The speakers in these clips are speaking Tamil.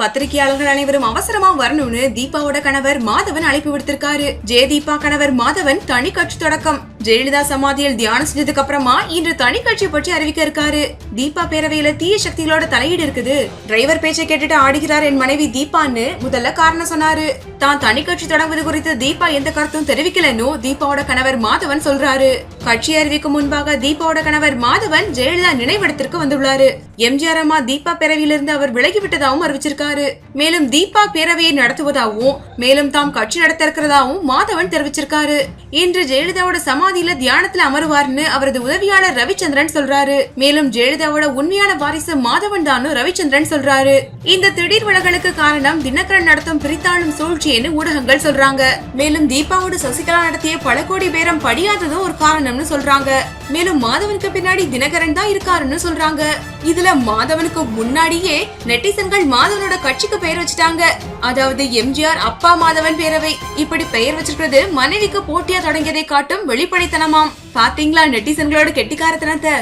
பத்திரிகையாளர்கள் அனைவரும் அவசரமா வரணும்னு தீபாவோட கணவர் மாதவன் அழைப்பு விடுத்திருக்காரு. தீபா கணவர் மாதவன் தனி கட்சி தொடக்கம். ஜெயலலிதா சமாதியில் தியானம் செஞ்சதுக்கு அப்புறமா இன்று தனி கட்சி பற்றி அறிவிக்க இருக்காரு. தீபா பேரவையில தீய சக்திகளோட தலையீடு இருக்குது. டிரைவர் பேச்சை கேட்டுட்டு ஆடுகிறார் என் மனைவி தீபான்னு முதல்ல காரணம் சொன்னாரு. தான் தனி கட்சி தொடங்குவது குறித்து தீபா எந்த கருத்தும் தெரிவிக்கலன்னு தீபாவோட கணவர் மாதவன் சொல்றாரு. கட்சி அறிவிக்கும் முன்பாக தீபாவோட கணவர் மாதவன் ஜெயலலிதா நினைவிடத்திற்கு வந்துள்ளாரு. எம்ஜிஆர் அம்மா தீபா பேரவையிலிருந்து அவர் விலகிவிட்டதாகவும் அறிவிச்சிருக்காரு. மேலும் தீபா பேரவையை நடத்துவதாகவும் மேலும் தாம் கட்சி நடத்த இருக்கிறதாவும் மாதவன் தெரிவிச்சிருக்காரு. இன்று ஜெயலலிதாவோட சமாதியில தியானத்துல அமருவார்னு அவரது உதவியாளர் ரவிச்சந்திரன் சொல்றாரு. மேலும் ஜெயலலிதாவோட உண்மையான வாரிசு மாதவன் தான் ரவிச்சந்திரன் சொல்றாரு. இந்த திடீர் விலகலுக்கு காரணம் தினகரன் நடத்தும் பிரித்தாளும் சூழ்ச்சின்னு ஊடகங்கள் சொல்றாங்க. மேலும் தீபாவோட சசிகலா நடத்திய பல கோடி பேரம் படியாததும் ஒரு காரணம். காரணம்னு சொல்றாங்க. மேலும் மாதவனுக்கு பின்னாடி தினகரன் தான் இருக்காருன்னு சொல்றாங்க. இதுல மாதவனுக்கு முன்னாடியே நெட்டிசன்கள் மாதவனோட கட்சிக்கு பெயர் வச்சுட்டாங்க. அதாவது எம்ஜிஆர் அப்பா மாதவன் பேரவை. இப்படி பெயர் வச்சிருக்கிறது மனைவிக்கு போட்டியா தொடங்கியதை காட்டும் வெளிப்படைத்தனமாம். பாத்தீங்களா நெட்டிசன்களோட கெட்டிக்காரத்தனத்தை?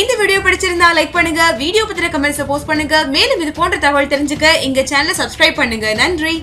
இந்த வீடியோ பிடிச்சிருந்தா லைக் பண்ணுங்க வீடியோ பத்திர கமெண்ட்ஸ் போஸ்ட் பண்ணுங்க. மேலும் இது போன்ற தகவல் தெரிஞ்சுக்க எங்க சேனலை சப்ஸ்கிரைப் பண்ணுங்க. நன்றி.